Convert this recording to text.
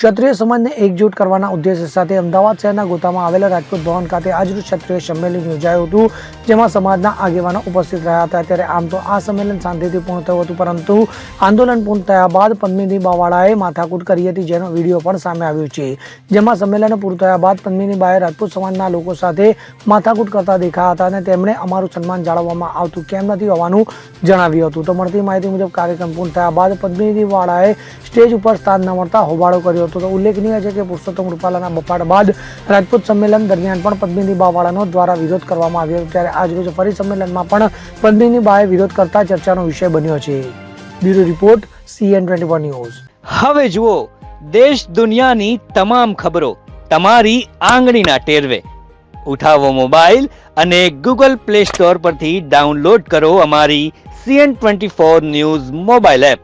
ક્ષત્રિય સમાજને એકજૂટ કરવાના ઉદ્દેશ્ય સાથે અમદાવાદ શહેરના ગોતામાં આવેલા રાજપૂત ભવન ખાતે આજનું ક્ષત્રિય સંમેલન યોજાયું હતું, જેમાં સમાજના આગેવાનો ઉપસ્થિત રહ્યા હતા. ત્યારે આમ તો આ સંમેલન શાંતિથી પૂર્ણ થયું હતું, પરંતુ આંદોલન પૂર્ણ થયા બાદ પદ્મિની બાવાળાએ માથાકૂટ કરી હતી, જેનો વીડિયો પણ સામે આવ્યો છે. જેમાં સંમેલન પૂરું થયા બાદ પદ્મિની બાએ રાજપૂત સમાજના લોકો સાથે માથાકૂટ કરતા દેખાયા હતા અને તેમણે અમારું સન્માન જાળવવામાં આવતું કેમ નથી હોવાનું જણાવ્યું હતું. તો મળતી માહિતી મુજબ કાર્યક્રમ પૂર્ણ થયા બાદ પદ્મિની વાળાએ સ્ટેજ ઉપર સ્થાન ન મળતા હોબાળો કર્યો હતો તો ઉલ્લેખનીય છે કે પુરુષોત્તમ રૂપાલાના બફાટ બાદ રાજપૂત સંમેલન દરમિયાન પણ પદ્મિની બાવાળાનો દ્વારા વિરોધ કરવામાં આવ્યો. ત્યારે આજરોજ ફરી સંમેલનમાં પણ પદ્મિની બાએ વિરોધ કરતા ચર્ચાનો વિષય બન્યો છે. Bureau report CN twenty one news. હવે જુઓ, દેશ દુનિયાની તમામ ખબરો તમારી આંગળીના ટેરવે. ઉઠાવો મોબાઈલ અને ગૂગલ પ્લે સ્ટોર પરથી ડાઉનલોડ કરો અમારી CN twenty four news mobile app.